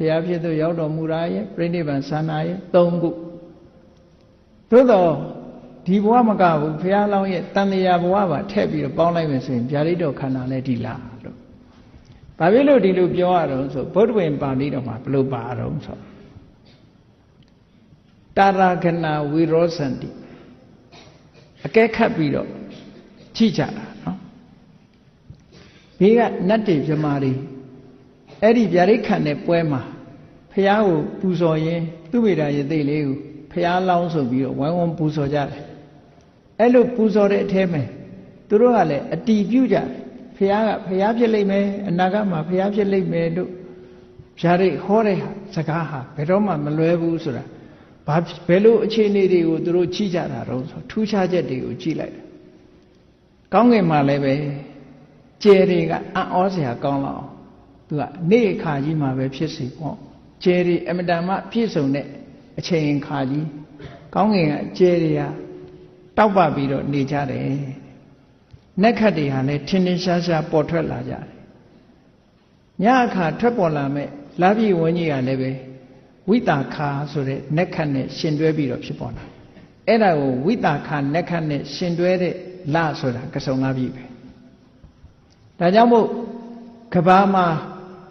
ဘုရားဖြစ်သူရောက်တော်မူတာရဲ့ပြိဋိဘံဆန္ဒရဲ့၃ခုသို့တော့ဒီဘဝမကဘူးဘုရားလောင်းရဲ့တန်မြာဘဝပါထည့်ပြီးတော့ပေါင်းလိုက်မယ်ဆိုရင်ဗျာဒိတ်တော်ခန္ဓာလည်းဒီလားလို့ဘာဖြစ်လို့ဒီလိုပြောရတော့ဆိုဗုဒ္ဓဝင်ပါဠိတော်မှာဘယ်လိုပါတော့ဆိုတာရခဏဝိရောစန္တိအကဲခတ်ပြီးတော့ကြည့်ကြတာနော်ဘေးကနတ်တွေမြမာတွေအဲ့ဒီဗျာဒိတ်ခံတဲ့ပွဲမှာ ဖះကိုပူဇော်ရင်းသူ့မိတာရဲ့သိလေးကိုဖះလောင်းဆိုပြီးတော့ဝိုင်းဝန်းပူဇော်ကြတယ်အဲ့လိုပူဇော်တဲ့အထဲမှာသူတို့ကလည်းအတီးပြုတ်ကြတယ်ဖះကဖះဖြစ်လိမ့်မယ်အနာဂတ်မှာဖះဖြစ်လိမ့်မယ်လို့ဗျာဒိတ်ဟောတဲ့စကားဟာဘယ်တော့မှမလွဲဘူးဆိုတာဘာဘယ်လိုအခြေအနေတွေကိုသူတို့ချိကြတာတော့ဆိုထူးခြားချက်တွေကိုကြည့်လိုက်တယ်ကောင်းကင်မှာလည်းပဲကျယ်တွေကအံ့ဩစရာကောင်းလောက်သူကနေအခါကြီးမှာပဲဖြစ်စီပေါ့ ကျယ်တွေအမတန်မှပြည့်စုံတဲ့အချိန်ခါကြီးကောင်းကင်ကကျယ်တွေကတောက်ပပြီးတော့နေကြတယ်နက်ခတ်တွေဟာလည်းထင်းထင်းရှားရှားပေါ်ထွက်လာကြတယ်ညအခါထွက်ပေါ်လာမဲ့လာပြီဝန်းကြီးကလည်းပဲဝိတာခာဆိုတဲ့နက်ခတ်နဲ့ရှင်တွဲပြီးတော့ဖြစ်ပေါ်လာအဲ့ဒါကိုဝိတာခာနက်ခတ်နဲ့ရှင်တွဲတဲ့လဆိုတာကစုံလာပြီပဲဒါကြောင့်မို့ကဘာမှာ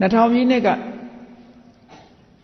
2000ပြည့်နှစ်က